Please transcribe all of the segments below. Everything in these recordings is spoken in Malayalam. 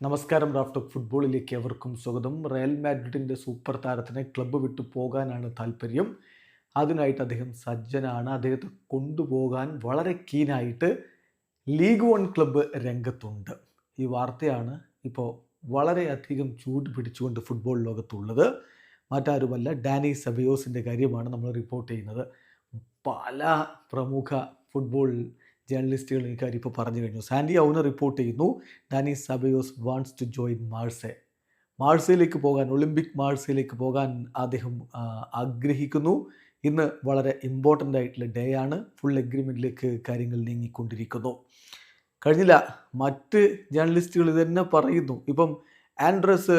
നമസ്കാരം റാഫ്റ്റോക്ക് ഫുട്ബോളിലേക്ക് എവർക്കും സ്വാഗതം. റയൽ മാഡ്രിഡിന്റെ സൂപ്പർ താരത്തിനെ ക്ലബ്ബ് വിട്ടു പോകാനാണ് താല്പര്യം. അതിനായിട്ട് അദ്ദേഹം സജ്ജനാണ്. അദ്ദേഹത്തെ കൊണ്ടുപോകാൻ വളരെ കീനായിട്ട് ലീഗ് വൺ ക്ലബ്ബ് രംഗത്തുണ്ട്. ഈ വാർത്തയാണ് ഇപ്പോൾ വളരെയധികം ചൂട് പിടിച്ചുകൊണ്ട് ഫുട്ബോൾ ലോകത്തുള്ളത്. മറ്റാരുമല്ല ഡാനി സബിയോസിന്റെ കാര്യമാണ് നമ്മൾ റിപ്പോർട്ട് ചെയ്യുന്നത്. പല പ്രമുഖ ഫുട്ബോൾ ജേർണലിസ്റ്റുകൾ ഈ കാര്യം ഇപ്പോൾ പറഞ്ഞു കഴിഞ്ഞു. സാൻഡി ഔന റിപ്പോർട്ട് ചെയ്യുന്നു Dani Ceballos wants to join Marseille മാഴ്സയിലേക്ക് പോകാൻ ഒളിമ്പിക് മാഴ്സയിലേക്ക് പോകാൻ അദ്ദേഹം ആഗ്രഹിക്കുന്നു. ഇന്ന് വളരെ ഇമ്പോർട്ടന്റ് ആയിട്ടുള്ള ഡേ ആണ്. ഫുൾ എഗ്രിമെന്റിലേക്ക് കാര്യങ്ങൾ നീങ്ങിക്കൊണ്ടിരിക്കുന്നു. കഴിഞ്ഞില്ല മറ്റ് ജേർണലിസ്റ്റുകൾ ഇത് തന്നെ പറയുന്നു. ഇപ്പം ആൻഡ്രസ്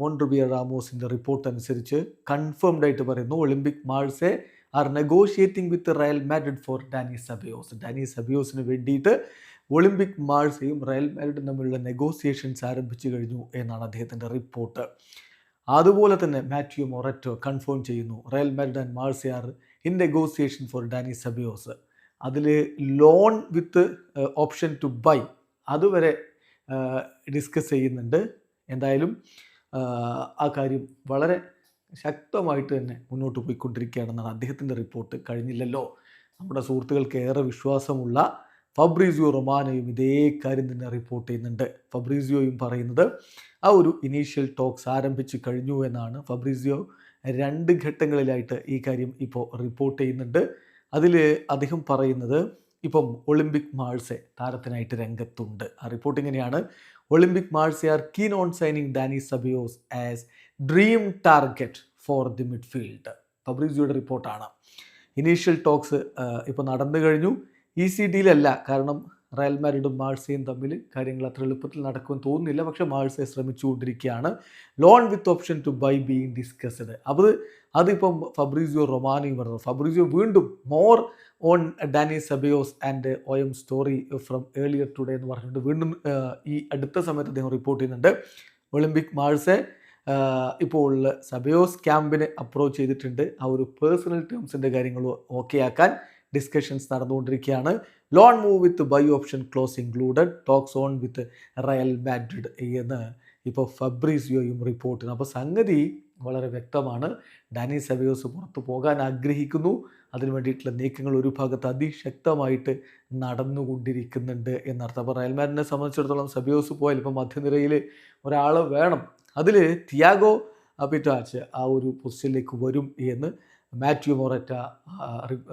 ഓൺറുബിയ റാമോസിന്റെ റിപ്പോർട്ട് അനുസരിച്ച് കൺഫേംഡ് ആയിട്ട് പറയുന്നു Olympique Marseille are negotiating with Real Madrid for Dani Ceballos Dani സബിയോസിന് വേണ്ടിയിട്ട് ഒളിമ്പിക് മാഴ്സയും റയൽ മാഡ്രിഡും തമ്മിലുള്ള നെഗോസിയേഷൻസ് ആരംഭിച്ചു കഴിഞ്ഞു എന്നാണ് അദ്ദേഹത്തിന്റെ റിപ്പോർട്ട് അതുപോലെ തന്നെ മാത്യു മൊററ്റോ കൺഫേം ചെയ്യുന്നു. Real Madrid and Marseille are in negotiation for Dani Ceballos അതിൽ loan with option to buy അതുവരെ ഡിസ്കസ് ചെയ്യുന്നുണ്ട്. എന്തായാലും ആ, ആ കാര്യം വളരെ ശക്തമായിട്ട് തന്നെ മുന്നോട്ട് പോയിക്കൊണ്ടിരിക്കുകയാണെന്നാണ് അദ്ദേഹത്തിന്റെ റിപ്പോർട്ട്. കഴിഞ്ഞില്ലല്ലോ. നമ്മുടെ സുഹൃത്തുക്കൾക്ക് ഏറെ വിശ്വാസമുള്ള ഫബ്രീസിയോ റൊമാനോയും ഇതേ കാര്യം തന്നെ റിപ്പോർട്ട് ചെയ്യുന്നുണ്ട്. ഫബ്രീസിയോയും പറയുന്നത് ആ ഒരു ഇനീഷ്യൽ ടോക്സ് ആരംഭിച്ചു കഴിഞ്ഞു എന്നാണ്. ഫബ്രീസിയോ രണ്ട് ഘട്ടങ്ങളിലായിട്ട് ഈ കാര്യം ഇപ്പോൾ റിപ്പോർട്ട് ചെയ്യുന്നുണ്ട്. അതിൽ അദ്ദേഹം പറയുന്നത് ഇപ്പം ഒളിമ്പിക് മാഴ്സെ താരത്തിനായിട്ട് രംഗത്തുണ്ട്. ആ റിപ്പോർട്ട് ഇങ്ങനെയാണ്. Olympique Marseille are keen on signing Dani Ceballos as dream target for the midfield ഫബ്രീസിയുടെ റിപ്പോർട്ടാണ്. ഇനീഷ്യൽ ടോക്സ് ഇപ്പോൾ നടന്നു കഴിഞ്ഞു. ഇ സി ഡിയിലല്ല കാരണം റയൽ മാരിഡും മാഴ്സയും തമ്മിൽ കാര്യങ്ങൾ അത്ര എളുപ്പത്തിൽ നടക്കുമെന്ന് തോന്നുന്നില്ല. പക്ഷേ മാഴ്സയെ ശ്രമിച്ചുകൊണ്ടിരിക്കുകയാണ്. Loan with option to buy being discussed അത് അതിപ്പം ഫബ്രീസിയോ റൊമാനിയും പറഞ്ഞു ഫബ്രീസിയോ വീണ്ടും more on Dani Ceballos and O M story from earlier today എന്ന് പറഞ്ഞിട്ട് വീണ്ടും ഈ അടുത്ത സമയത്ത് അദ്ദേഹം റിപ്പോർട്ട് ചെയ്യുന്നുണ്ട്. ഒളിമ്പിക് മാഴ്സെ ഇപ്പോൾ സബയോസ് ക്യാമ്പിനെ അപ്രോച്ച് ചെയ്തിട്ടുണ്ട്. ആ ഒരു പേഴ്സണൽ ടേംസിന്റെ കാര്യങ്ങൾ ഓക്കെ ആക്കാൻ ഡിസ്കഷൻസ് നടന്നുകൊണ്ടിരിക്കുകയാണ്. Loan move with buy option clause included talks on with Real Madrid എന്ന് ഇപ്പോൾ ഫബ്രീസിയോയും റിപ്പോർട്ട് അപ്പോൾ സംഗതി വളരെ വ്യക്തമാണ്. ഡാനി സബയോസ് പുറത്തു പോകാൻ ആഗ്രഹിക്കുന്നു. അതിനു വേണ്ടിയിട്ടുള്ള നീക്കങ്ങൾ ഒരു ഭാഗത്ത് അതിശക്തമായിട്ട് നടന്നുകൊണ്ടിരിക്കുന്നുണ്ട് എന്നർത്ഥം. അപ്പോൾ റയൽ മാഡ്രിഡിനെ സംബന്ധിച്ചിടത്തോളം സബിയോസ് പോയാൽ ഇപ്പോൾ മധ്യനിരയിൽ ഒരാൾ വേണം. അതിൽ തിയാഗോ പിറ്റാച്ച് ആ ഒരു പൊസിഷനിലേക്ക് വരും എന്ന് മാത്യു മൊററ്റ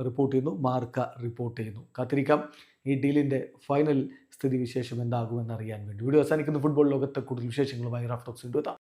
റിപ്പോർട്ട് ചെയ്യുന്നു മാർക്ക റിപ്പോർട്ട് ചെയ്യുന്നു. കാത്തിരിക്കാം. ഈ ഡീലിന്റെ ഫൈനൽ സ്ഥിതിവിശേഷം എന്താകുമെന്ന് അറിയാൻ വേണ്ടി. വീഡിയോ അവസാനിക്കുന്ന. ഫുട്ബോൾ ലോകത്തെ കൂടുതൽ വിശേഷങ്ങളുമായി റാഫ്റ്റോക്സ് എത്താം.